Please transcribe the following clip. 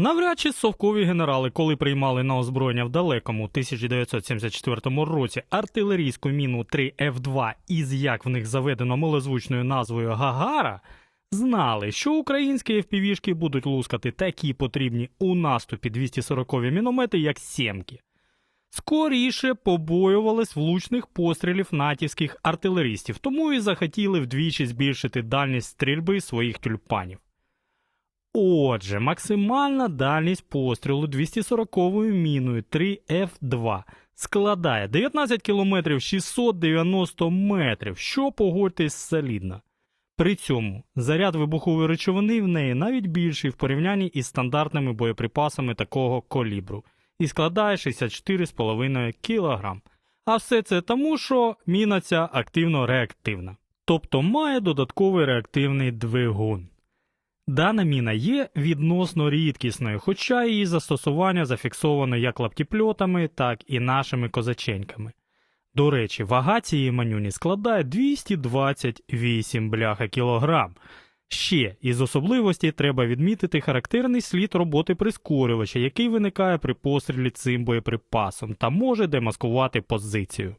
Навряд чи совкові генерали, коли приймали на озброєння в далекому 1974 році артилерійську міну 3F2 із як в них заведено милозвучною назвою Гагара, знали, що українські FPV-шки будуть лускати такі потрібні у наступі 240-ві міномети, як сємки. Скоріше побоювались влучних пострілів натівських артилеристів, тому і захотіли вдвічі збільшити дальність стрільби своїх тюльпанів. Отже, максимальна дальність пострілу 240-ю міною 3F2 складає 19 км 690 метрів, що погодьтесь солідно. При цьому заряд вибухової речовини в неї навіть більший в порівнянні із стандартними боєприпасами такого калібру і складає 64,5 кг. А все це тому, що міна ця активно реактивна, тобто має додатковий реактивний двигун. Дана міна є відносно рідкісною, хоча її застосування зафіксовано як лаптіпльотами, так і нашими козаченьками. До речі, вага цієї манюні складає 228 бляха кілограм. Ще із особливостей треба відмітити характерний слід роботи прискорювача, який виникає при пострілі цим боєприпасом та може демаскувати позицію.